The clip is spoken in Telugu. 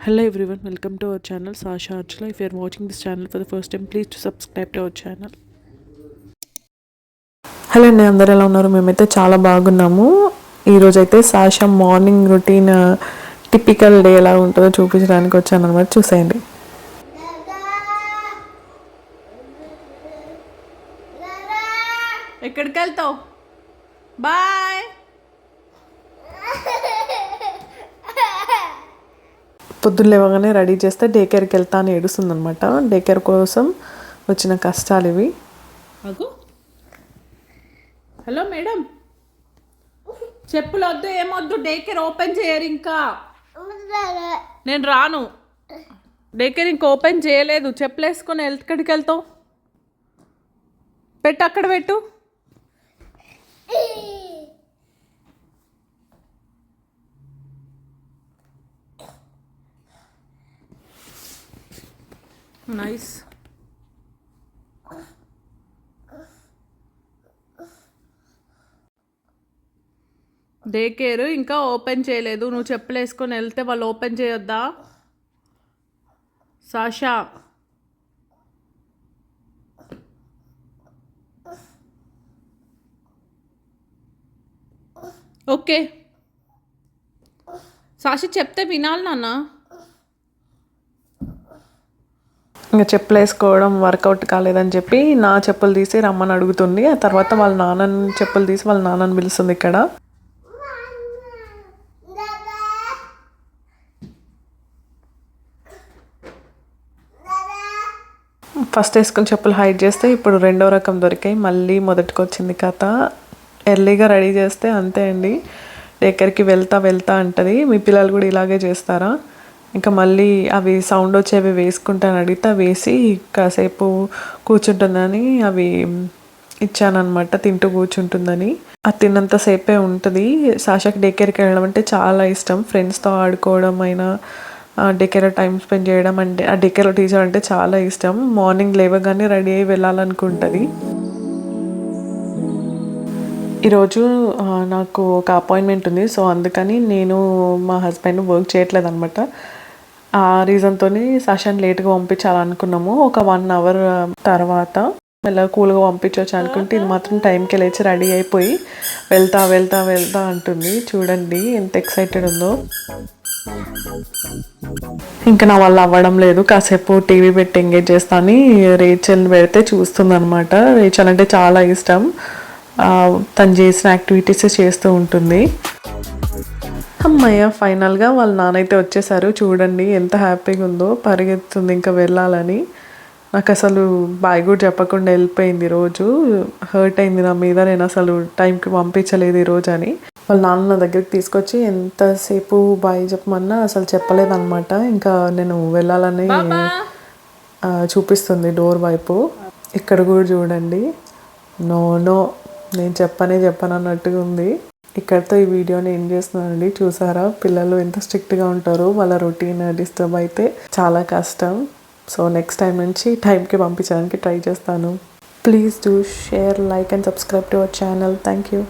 Hello everyone welcome to our channel Sasha Archala if you're watching this channel for the first time please to subscribe to our channel hello అండి అందరు ఎలా ఉన్నారు? మేమైతే చాలా బాగున్నాము. ఈరోజైతే Sasha morning routine typical day ఎలా ఉంటుందో చూపించడానికి వచ్చాను అనమాట చూసేయండి. ఎక్కడికి వెళ్తావు బాయ్ పొద్దున్న లేవగానే రెడీ చేస్తే డే కేర్కి వెళ్తా అని ఏడుస్తుంది అనమాట డే కేర్ కోసం వచ్చిన కష్టాలు ఇవి. Hello madam. చెప్పులు వద్దు ఏమొద్దు డే కేర్ ఓపెన్ చేయరు ఇంకా. నేను రాను. డే కేర్ ఇంకా ఓపెన్ చేయలేదు. చెప్పులు వేసుకొని ఎక్కడికి వెళ్తావు. పెట్టు అక్కడ పెట్టు. నైస్ డే కేర్ ఇంకా ఓపెన్ చేయలేదు. నువ్వు చెప్పులు వేసుకొని వెళ్తే వాళ్ళు ఓపెన్ చేయొద్దా? సాషా. ఓకే సాషి చెప్తే వినాలి నాన్న. ఇంకా చెప్పులు వేసుకోవడం వర్కౌట్ కాలేదని చెప్పి నా చెప్పులు తీసి రమ్మని అడుగుతుంది. ఆ తర్వాత వాళ్ళ నాన్నని చెప్పులు తీసి వాళ్ళ నాన్నని పిలుస్తుంది ఇక్కడ. ఫస్ట్ వేసుకుని చెప్పులు హైడ్ చేస్తే ఇప్పుడు రెండో రకం దొరికాయి. మళ్ళీ మొదటికి వచ్చింది కథ. ఎర్లీగా రెడీ చేస్తే అంతే అండి. ఎక్కడికి వెళ్తా వెళ్తా అంటది. మీ పిల్లలు కూడా ఇలాగే చేస్తారా? ఇంకా మళ్ళీ అవి సౌండ్ వచ్చేవి వేసుకుంటాను అడిగితే అవి వేసి కాసేపు కూర్చుంటుందని అవి ఇచ్చానమాట తింటూ కూర్చుంటుందని. అది తిన్నంతసేపే ఉంటుంది. సాషాకి డేకేర్కి వెళ్ళడం అంటే చాలా ఇష్టం. ఫ్రెండ్స్తో ఆడుకోవడం అయినా డేకేర్ టైం స్పెండ్ చేయడం అంటే ఆ డేకేర్ టీచర్ అంటే చాలా ఇష్టం. మార్నింగ్ లేవగానే రెడీ అయ్యి వెళ్ళాలనుకుంటుంది. ఈరోజు నాకు ఒక అపాయింట్మెంట్ ఉంది. సో అందుకని నేను మా హస్బెండ్ వర్క్ చేయట్లేదు అనమాట ఆ రీజన్తో సషన్ లేట్గా పంపించాలనుకున్నాము. ఒక వన్ అవర్ తర్వాత మెల్ల కూల్గా పంపించవచ్చు అనుకుంటే ఇది మాత్రం టైంకి లేచి రెడీ అయిపోయి వెళ్తా వెళ్తా వెళ్తా అంటుంది. చూడండి ఎంత ఎక్సైటెడ్ ఉందో. ఇంకా నా వల్ల అవ్వడం లేదు. కాసేపు టీవీ పెట్టి ఎంగేజ్ చేస్తా అని రేచల్ పెడితే చూస్తుంది అనమాట రేచల్ అంటే చాలా ఇష్టం. తను చేసిన యాక్టివిటీస్ చేస్తూ ఉంటుంది. అమ్మయ్య ఫైనల్గా వాళ్ళ నాన్నైతే వచ్చేసారు. చూడండి ఎంత హ్యాపీగా ఉందో పరిగెత్తుంది ఇంకా వెళ్ళాలని. నాకు అసలు బాయ్ కూడా చెప్పకుండా వెళ్ళిపోయింది రోజు. హర్ట్ అయింది నా మీద నేను అసలు టైంకి పంపించలేదు ఈ రోజు అని. వాళ్ళ నాన్న నా దగ్గరికి తీసుకొచ్చి ఎంతసేపు బాయ్ చెప్పమన్నా అసలు చెప్పలేదన్నమాట. ఇంకా నేను వెళ్ళాలని చూపిస్తుంది డోర్ వైపు. ఇక్కడ కూడా చూడండి. నో నో నేను చెప్పనే చెప్పను అన్నట్టుగా ఉంది. ఇక్కడితో ఈ వీడియోని ఏం చేస్తున్నానండి? చూసారా? పిల్లలు ఎంత స్ట్రిక్ట్గా ఉంటారో వాళ్ళ రొటీన్ డిస్టర్బ్ అయితే చాలా కష్టం. సో నెక్స్ట్ టైం నుంచి టైంకి పంపించడానికి ట్రై చేస్తాను. Please do share like and subscribe to our channel. Thank you.